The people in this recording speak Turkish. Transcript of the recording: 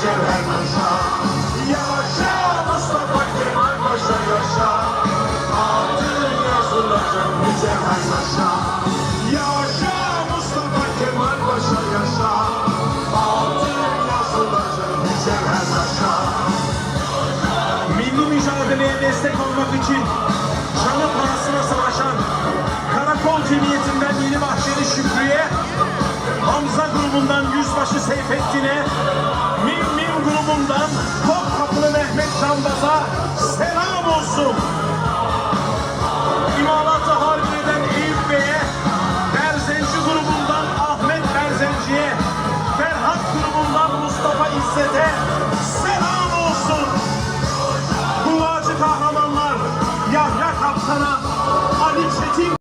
Cevher Mustafa Kemal Paşa yaşa Adın yazılacak Mustafa Kemal Paşa yaşa Adın yazılacak Mücevher Paşa Milli mücadeleye destek olmak için canı parasına savaşan Karakol Cemiyeti'nden Yeni Bahçeli Şükrü'ye Hamza grubundan Yüzbaşı Seyfettin'e Üniversitede selam olsun. Bu acı kahramanlar Yahya Kaptan'a, Ali Çetin